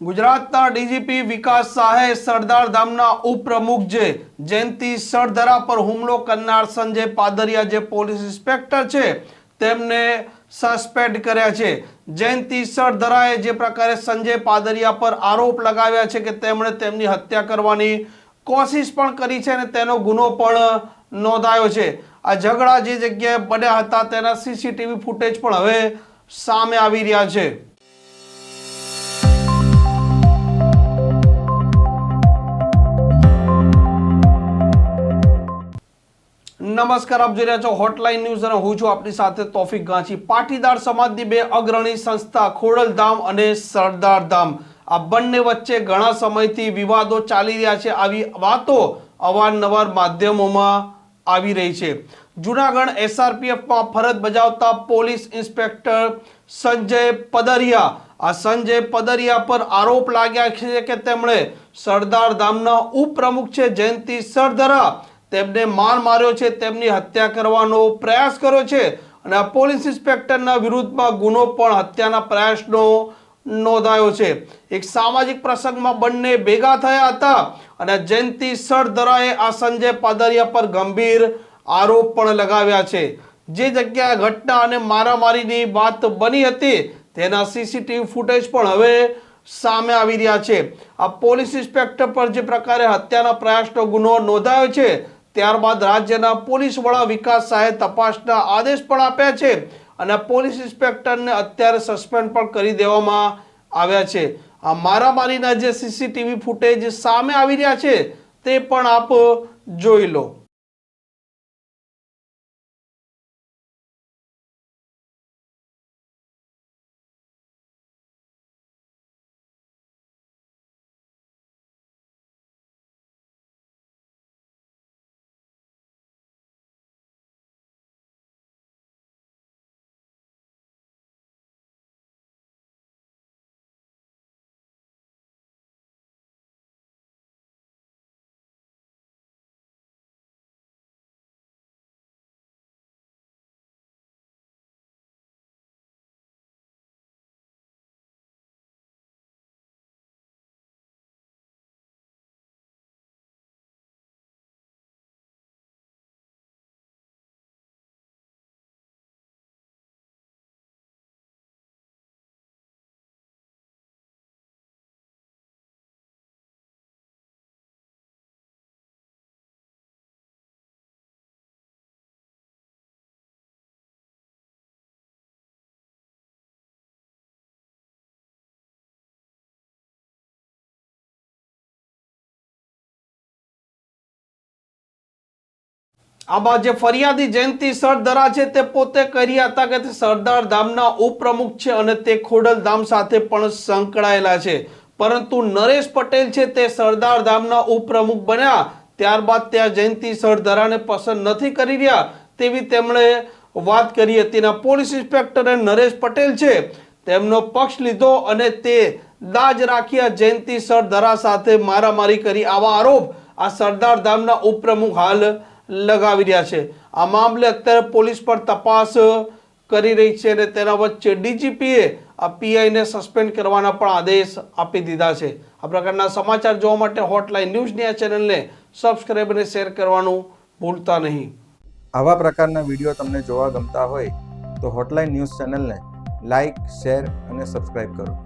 ગુજરાતના ડીજીપી વિકાસ શાહે સરદાર ધામના ઉપપ્રમુખ જે જયંતિ સરધરા પર હુમલો કરનાર સંજય પાદરિયા જે પોલીસ ઇન્સ્પેક્ટર છે, તેમને સસ્પેન્ડ કર્યા છે. જયંતિ સરધરાએ જે પ્રકારે સંજય પાદરિયા પર આરોપ લગાવ્યા છે કે તેમણે તેમની હત્યા કરવાની કોશિશ પણ કરી છે અને તેનો ગુનો પણ નોંધાયો છે. આ ઝઘડા જે જગ્યાએ બન્યા હતા તેના સીસીટીવી ફૂટેજ પણ હવે સામે આવી રહ્યા છે. નમસ્કાર, આપ જોઈ રહ્યા છો હોટલાઇન ન્યૂઝ અને હું છું આપની સાથે તોફિક ગાંચી. પાટીદાર સમાજની બે અગ્રણી સંસ્થા ખોડલધામ અને સરદાર ધામ આ બંને વચ્ચે ઘણા સમયથી વિવાદો ચાલી રહ્યા છે. આવી વાતો અવારનવાર માધ્યમોમાં આવી રહી છે. જુનાગઢ એસઆરપીએફમાં ફરજ બજાવતા પોલીસ ઇન્સ્પેક્ટર સંજય પદરિયા. આ સંજય પદરિયા પર આરોપ લાગ્યા છે કે તેમણે સરદાર ધામના ઉપપ્રમુખ છે જયંતિ સરદરા તેમને માર માર્યો છે, તેમની હત્યા કરવાનો પ્રયાસ કર્યો છે અને આ પોલીસ ઇન્સ્પેક્ટરના વિરુદ્ધમાં ગુનો પણ હત્યાના પ્રયાસનો નોંધાયો છે. એક સામાજિક પ્રસંગમાં બંને ભેગા થયા હતા અને જયંતિ સરદરાએ આ સંજય પાદરિયા પર ગંભીર આરોપ પણ લગાવ્યા છે. જે જગ્યાએ ઘટના અને મારામારીની વાત બની હતી, તેના સીસીટીવી ફૂટેજ પણ હવે સામે આવી રહ્યા છે. આ પોલીસ ઇન્સ્પેક્ટર પર જે પ્રકારે હત્યાના પ્રયાસનો ગુનો નોંધાયો છે ત્યારબાદ રાજ્યના પોલીસ વડા વિકાસ શાહે તપાસના આદેશ પણ આપ્યા છે અને પોલીસ ઇન્સ્પેક્ટરને અત્યારે સસ્પેન્ડ પણ કરી દેવામાં આવ્યા છે. આ મારામારીના જે સીસીટીવી ફૂટેજ સામે આવી રહ્યા છે, તે પણ આપ જોઈ લો. આમાં જે ફરિયાદી જયંતિ સરદરા છે તે પોતે કરી હતા કે તે સરદાર ધામના ઉપપ્રમુખ છે અને તે ખોડલ ધામ સાથે પણ સંકળાયેલા છે. પરંતુ નરેશ પટેલ છે તે સરદાર ધામના ઉપપ્રમુખ બન્યા. ત્યારબાદ ત્યાં જયંતિ સરદરાને પસંદ નથી કરી રહ્યા તેવી તેમણે વાત કરી હતી અને પોલીસ ઇન્સ્પેક્ટરે નરેશ પટેલ છે તેમનો પક્ષ લીધો અને તે દાજ રાખ્યા જયંતિ સરદરા સાથે મારામારી કરી આવા આરોપ આ સરદાર ધામના ઉપપ્રમુખ હાલ લગાવી રહ્યા છે. આ મામલે અત્યારે પોલીસ પર તપાસ કરી રહી છે અને તેના વચ્ચે ડીજીપીએ આ પીઆઈને સસ્પેન્ડ કરવાના પણ આદેશ આપી દીધા છે. આ પ્રકારના સમાચાર જોવા માટે હોટલાઇન ન્યૂઝની આ ચેનલને સબસ્ક્રાઈબ અને શેર કરવાનું ભૂલતા નહીં. આવા પ્રકારના વીડિયો તમને જોવા ગમતા હોય તો હોટલાઇન ન્યૂઝ ચેનલને લાઇક, શેર અને સબસ્ક્રાઈબ કરો.